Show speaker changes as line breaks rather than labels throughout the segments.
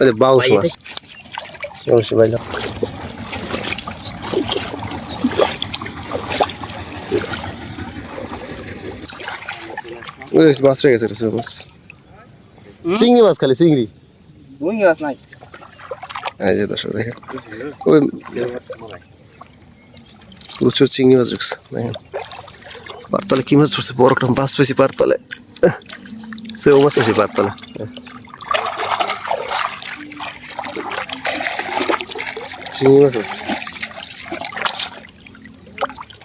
আরে বাউস মাছ। বাইলা ওই মাছ। রয়ে গেছে রে মাছ। চিংড়ি মাছ খালি চিংড়ি।
রুই মাছ নাই।
এই যে দর্শক দেখেন। ওই প্রচুর চিংড়ি মাছ ঢুকছে দেখেন। পারতলে কি মাছ ধরছে? বড় একটা মাছ পেয়েছি পারতলে সেও মাছ পেয়েছি পারতলে চিংড়ি মাছ আছে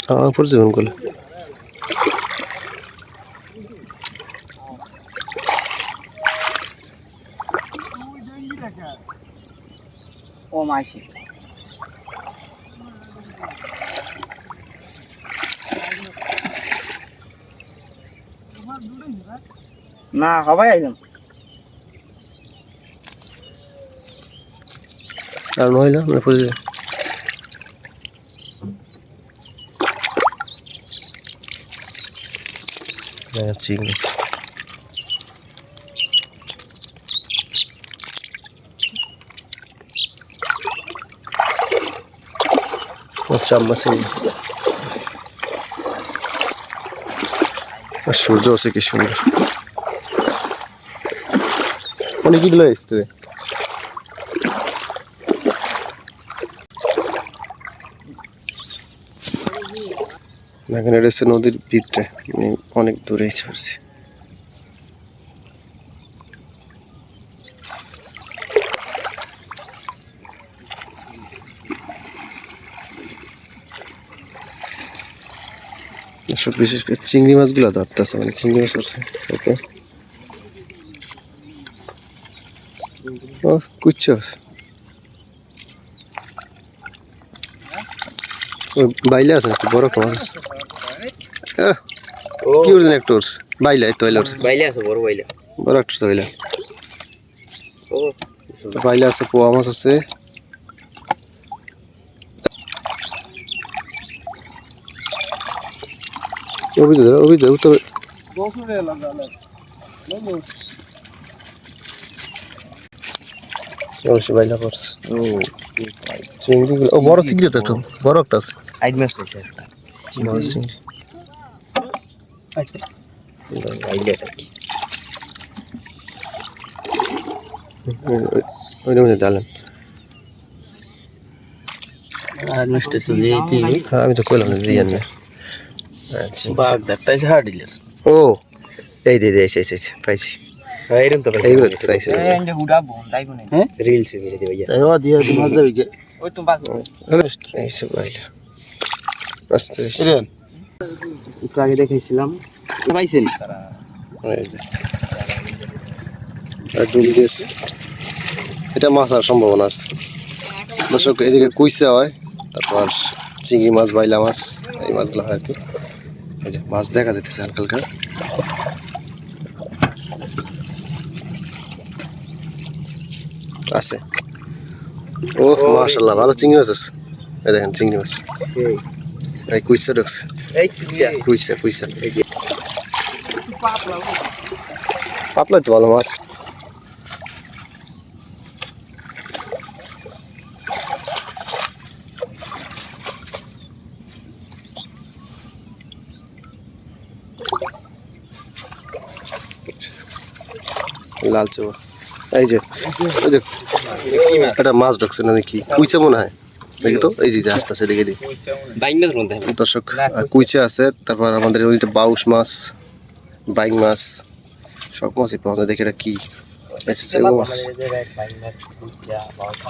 আমার পর জীবন করলে
না সবাই আইলাম
আর নইল মানে হ্যাঁ, চিংড়ি সূর্য আছে কি সুন্দর। অনেক কি লয়েছ এখানে এটা হচ্ছে নদীর ভিতরে। মানে অনেক দূরে ছড়ছে। সব বিশেষ করে চিংড়ি মাছগুলো ধরতেছে মানে চিংড়ি মাছ ধরছে সাথে ও, কুচ্ছা আছে। বাইলে আছে বড়
ও।
কি করছেন একটু উঠছে বাইলে তো বাইলে উঠছে
বাইলে আছে বড় বাইলে।
বড় একটা উঠছে বাইলে বাইলে আছে পোয়া মাছ আছে। অভিযোগ অভিযোগ তো অবশ্যই বাইলা করছে
ও
চিংড়িগুলো ও বড় চিংড়ি আছে একটু বড় একটা আছে।
আইড মাছ কইছে একটা।
বড় চিংড়ি।
বাইলে থাকি
ওইটা মধ্যে ডালেন
আর নষ্ট চলে যেতে
হ্যাঁ আমি তো কইলাম দিয়ে না আচ্ছা
দেখতাইছে হার্ডিলার
ও এই দে দে এসে এসে এসে, পাইছি।
এইরকম তো
এইগুলো তো চাইছি
হ্যাঁ রিলস ভিডিও দিবে যা তাই ও দিয়ে তোমার যাবে গে ওই তুমি বাস
এই সব বাইলে আস্তে আস্তে
একটু আগে দেখাইছিলাম পাইছেন
এই যে আর ডুব এটা মাছ আর সম্ভাবনা আছে দর্শক এদিকে কুইসা হয় তারপর চিংড়ি মাছ বাইলা মাছ এই মাছগুলো হয় আর কি এই যে মাছ দেখা যেতেছে হালকা হালকা আছে। ও মাশাল্লাহ ভালো চিংড়ি মাছ আছে। এই দেখেন চিংড়ি মাছ। এই। কুইসা ঢুকছে কুইসা কুইসা। পাতলা তো ভালো মাছ। লাল চোর এই যে ওই যে একটা মাছ ঢুকছে না দেখি কুইচা মনে হয়। দেখি তো এই যে যে আস্তে আস্তে দেখে দিই। দর্শক কুইচা আছে তারপর আমাদের ওইটা বাউশ মাছ বাইং মাছ সব মাছই পাওয়া যায়। দেখি এটা কি এই।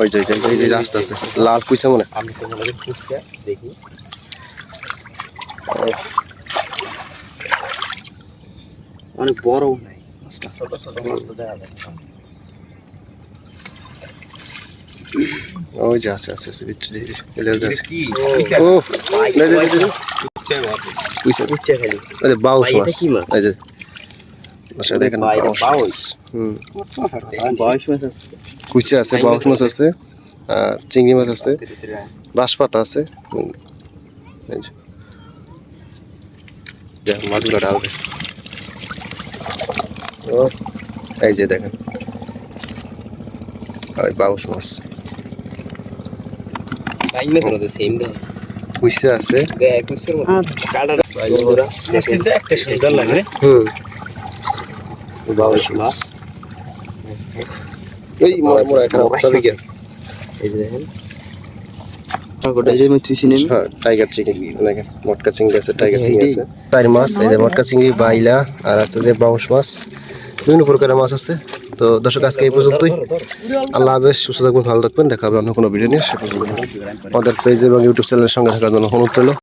ওই যে ওই যে, রাস্তা আছে লাল কুইচা মনে হয়।
দেখি। অনেক বড় নাই। ছোট ছোট মাছ তো দেখা যায়।
ওই যে আছে আছে আছে দেখি এলে আছে ও
উচ্চে খালি
আরে মাছ এই যে দর্শক দেখেন বাউশ। হুম
মাছ আছে
কুইচা আছে বাউশ মাছ আছে আর চিংড়ি মাছ আছে বাঁশ পাতা আছে এই যে দেখেন মাছগুলো ডালবে ও এই যে দেখেন ওই বাউশ মাছ
মাছ হলো সেম দে
কুইসে আছে
দেখ মতো কাটা দেখতে সুন্দর লাগে
হুম মাছ এই মোড়া মোড়া এখানে যাবে কি
এই যে দেখেন আমি তুই নেন
টাইগার চিংড়ি মটকা চিংড়ি আছে টাইগার চিংড়ি আছে চার মাছ এই যে মটকা চিংড়ি বাইলা আর আছে যে বাউশ মাছ বিভিন্ন প্রকারের মাছ আছে তো দর্শক, আজকে এই পর্যন্তই। আল্লাহ হাফেজ, সুস্থ থাকবেন, ভালো থাকবেন, দেখা হবে অন্য কোনো ভিডিও নিয়ে। আমাদের পেজ এবং ইউটিউব চ্যানেলের সঙ্গে থাকার জন্য অনুরোধ